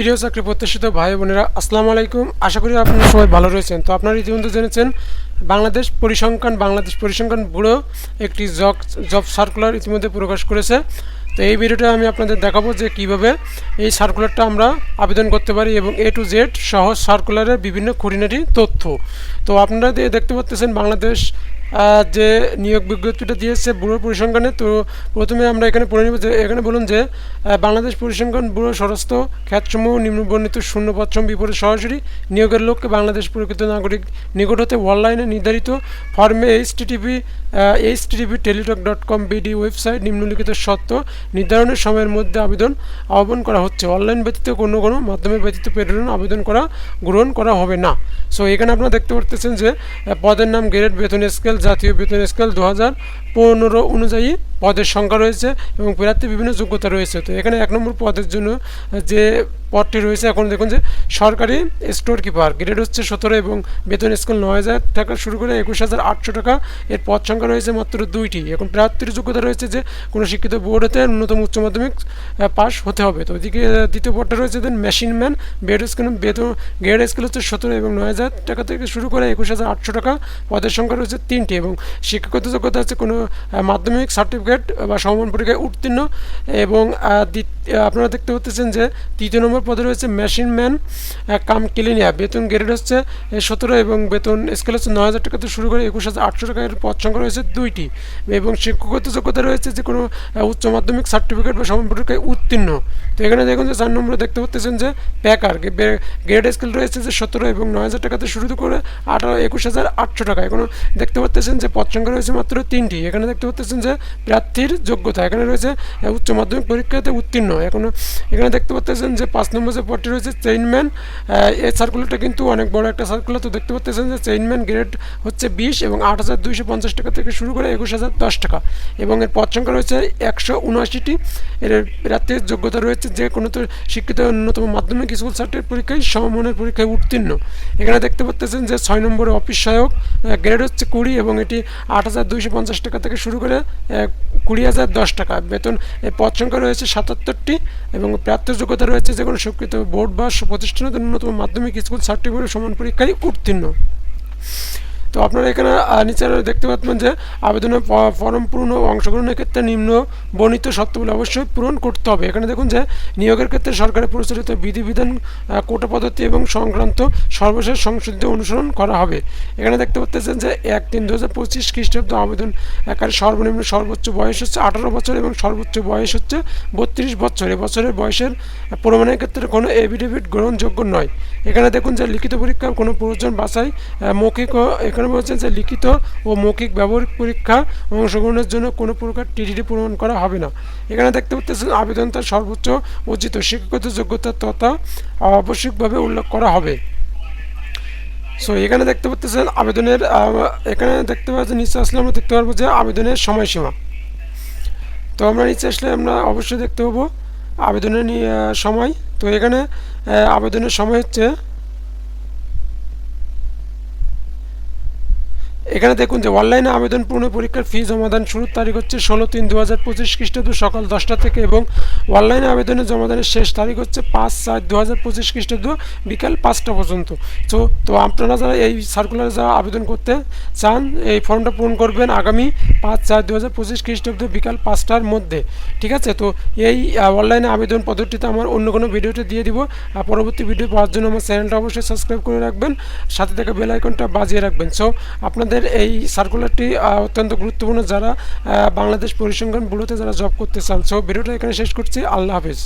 প্রিয় চাকরি প্রত্যাশিত ভাই বোনেরা, আসসালামু আলাইকুম। আশা করি আপনারা সবাই ভালো রয়েছেন। তো আপনারা ইতিমধ্যে জেনেছেন, বাংলাদেশ পরিসংখ্যান বাংলাদেশ পরিসংখ্যান ব্যুরো একটি জব জব সার্কুলার ইতিমধ্যে প্রকাশ করেছে। তো এই ভিডিওটা আমি আপনাদের দেখাবো যে কীভাবে এই সার্কুলারটা আমরা আবেদন করতে পারি এবং এ টু জেড সহজ সার্কুলারের বিভিন্ন খুঁটিনাটি তথ্য। তো আপনারা দেখতে পাচ্ছেন বাংলাদেশ যে নিয়োগ বিজ্ঞপ্তিটা দিয়েছে ব্যুরো পরিসংখ্যানে, তো প্রথমে আমরা এখানে পড়ে নিব যে, এখানে বলুন যে বাংলাদেশ পরিসংখ্যান ব্যুরো সরস্থ খ্যাতসমূহ নিম্নবর্ণিত শূন্য পচ্ছম বিপরীত সরাসরি নিয়োগের লক্ষ্যে বাংলাদেশ প্রকৃত নাগরিক নিকট হতে অনলাইনে নির্ধারিত ফর্মে H TTP H TTP Teletalk dot com BD website নিম্নলিখিত সত্ত্ব নির্ধারণের সময়ের মধ্যে আবেদন আহ্বান করা হচ্ছে। অনলাইন ব্যতীত কোনো কোনো মাধ্যমে ব্যতীত প্রেরণ আবেদন করা, গ্রহণ করা হবে না। সো এখানে আপনারা দেখতে পারতেছেন যে পদের নাম গ্রেড, বেতন, স্কেল জাতীয় বেতন স্কেল দু হাজার পনেরো অনুযায়ী পদের সংখ্যা রয়েছে এবং প্রার্থী বিভিন্ন যোগ্যতা রয়েছে। তো এখানে এক নম্বর পদের জন্য যে পদটি রয়েছে, এখন দেখুন যে সরকারি স্টোর কিপার, গ্রেড হচ্ছে সতেরো এবং বেতন স্কুল নয় হাজার টাকা শুরু করে একুশ হাজার আটশো টাকা। এর পদ সংখ্যা রয়েছে মাত্র দুইটি। এখন প্রার্থীর যোগ্যতা রয়েছে যে কোনো শিক্ষিত বোর্ড হতে ন্যূনতম উচ্চ মাধ্যমিক পাস হতে হবে। তো ওইদিকে দ্বিতীয় পদটা রয়েছে দেন মেশিন ম্যান বেড স্কেল বেতন, গ্রেড স্কুল হচ্ছে সতেরো এবং নয় হাজার টাকা থেকে শুরু করে একুশ হাজার আটশো টাকা। পদের সংখ্যা রয়েছে তিনটি এবং শিক্ষাগত যোগ্যতা হচ্ছে কোনো মাধ্যমিক, সার্টিফিকেট বা সমমান পরীক্ষায় উত্তীর্ণ এবং আপনারা দেখতে পাচ্ছেন যে তৃতীয় নম্বর পদে রয়েছে মেশিন ম্যান কাম ক্লিনিয়া। বেতন গ্রেড হচ্ছে সতেরো এবং বেতন স্কেল হচ্ছে নয় হাজার টাকা থেকে শুরু করে একুশ হাজার আটশো টাকার পদ সংখ্যা রয়েছে দুইটি। এবং শিক্ষকগত যোগ্যতা রয়েছে যে কোনো উচ্চ মাধ্যমিক সার্টিফিকেট বা সমমান পরীক্ষায় উত্তীর্ণ। তো এখানে দেখুন যে চার নম্বরে দেখতে পাচ্ছেন যে প্যাকার গ্রেড স্কেল রয়েছে যে সতেরো এবং নয় হাজার টাকাতে শুরু করে আঠারো, একুশ হাজার আটশো টাকা। এখনও দেখতে পাচ্ছেন যে পদ সংখ্যা রয়েছে মাত্র তিনটি। এখানে দেখতে পাচ্ছেন যে প্রার্থীর যোগ্যতা। এখানে রয়েছে উচ্চ মাধ্যমিক পরীক্ষাতে উত্তীর্ণ। এখনও এখানে দেখতে পাচ্ছেন যে পাঁচ নম্বর যে পদটি রয়েছে চেইনম্যান এই সার্কুলারটা কিন্তু অনেক বড় একটা সার্কুলার তো দেখতে পাচ্ছেন যে চেইনম্যান গ্রেড হচ্ছে বিশ এবং আট হাজার দুইশো পঞ্চাশ টাকা থেকে শুরু করে একুশ হাজার দশ টাকা। এবং এর পদ সংখ্যা রয়েছে একশো উনআশিটি। এর প্রার্থীর যোগ্যতা রয়েছে যে কোনো তো শিক্ষিত অন্যতম মাধ্যমিক স্কুল সার্টিফিকেট পরীক্ষায় সমমানের পরীক্ষায় উত্তীর্ণ। এখানে দেখতে পাচ্ছেন যে ছয় নম্বরে অফিস সহায়ক গ্রেড হচ্ছে কুড়ি এবং এটি আট হাজার দুইশো পঞ্চাশ টাকা থেকে শুরু করে কুড়ি হাজার দশ টাকা। বেতন পদ সংখ্যা রয়েছে সাতাত্তরটি এবং প্রাপ্ত যোগ্যতা রয়েছে যে কোনো স্বীকৃত বোর্ড বা প্রতিষ্ঠানের ন্যূনতম মাধ্যমিক স্কুল সার্টিফিকেট সমান পরীক্ষায় উত্তীর্ণ। তো আপনারা এখানে নিচে দেখতে পাচ্ছেন যে আবেদনের ফরম পূরণ ও অংশগ্রহণের ক্ষেত্রে নিম্ন বর্ণিত শর্তগুলো অবশ্যই পূরণ করতে হবে। এখানে দেখুন যে নিয়োগের ক্ষেত্রে সরকারের প্রচলিত বিধিবিধান কোটা পদ্ধতি এবং সংক্রান্ত সর্বশেষ সংশোধিত অনুসরণ করা হবে। এখানে দেখতে পাচ্ছেন যে এক তিন দু হাজার পঁচিশ খ্রিস্টাব্দ আবেদনকারী সর্বনিম্ন সর্বোচ্চ বয়স হচ্ছে আঠারো বছর এবং সর্বোচ্চ বয়স হচ্ছে বত্রিশ বছর। এবছরের বয়সের প্রমাণের ক্ষেত্রে কোনো এভিডেভিট গ্রহণযোগ্য নয়। এখানে দেখুন যে লিখিত পরীক্ষার কোনো প্রয়োজন বাছাই মৌখিক এখানে বলছেন যে লিখিত ও মৌখিক ব্যবহারিক পরীক্ষা অংশগ্রহণের জন্য কোনো প্রকার টিডিডি প্রমাণ করা হবে না। এখানে দেখতে পাচ্ছেন আবেদন তার সর্বোচ্চ অর্জিত শিক্ষাগত যোগ্যতা তথা আবশ্যিকভাবে উল্লেখ করা হবে। সো এখানে দেখতে পাচ্ছেন আবেদনের এখানে দেখতে পাচ্ছেন, নিচে আসলে আমরা দেখতে পারব যে আবেদনের সময়সীমা। তো আমরা নিচে আসলে আমরা অবশ্যই দেখতে পাবো আবেদনের সময়। তো এখানে আবেদনের সময় হচ্ছে এখানে দেখুন যে অনলাইনে আবেদন পূর্ণ পরীক্ষার ফি জমাদান শুরুর তারিখ হচ্ছে ষোলো তিন দু হাজার পঁচিশ খ্রিস্টাব্দ সকাল দশটা থেকে এবং অনলাইনে আবেদনের জমাদানের শেষ তারিখ হচ্ছে পাঁচ চার দু হাজার পঁচিশ খ্রিস্টাব্দ বিকাল পাঁচটা পর্যন্ত। তো তো আপনারা যারা এই সার্কুলারে যারা আবেদন করতে চান, এই ফর্মটা পূরণ করবেন আগামী পাঁচ চার দু হাজার পঁচিশ খ্রিস্টাব্দ বিকাল পাঁচটার মধ্যে। ঠিক আছে? তো এই অনলাইনে আবেদন পদ্ধতিতে আমার অন্য কোনো ভিডিওতে দিয়ে দিব। আর পরবর্তী ভিডিও পাওয়ার জন্য আমার চ্যানেলটা অবশ্যই সাবস্ক্রাইব করে রাখবেন। সাথে থেকে বেল আইকনটা বাজিয়ে রাখবেন। সো আপনাদের এই সার্কুলারটি অত্যন্ত গুরুত্বপূর্ণ যারা বাংলাদেশ পরিসংখ্যান ব্যুরোতে যারা জব করতে চান। সো ভিডিওটা এখানে শেষ করছি। আল্লাহ হাফিজ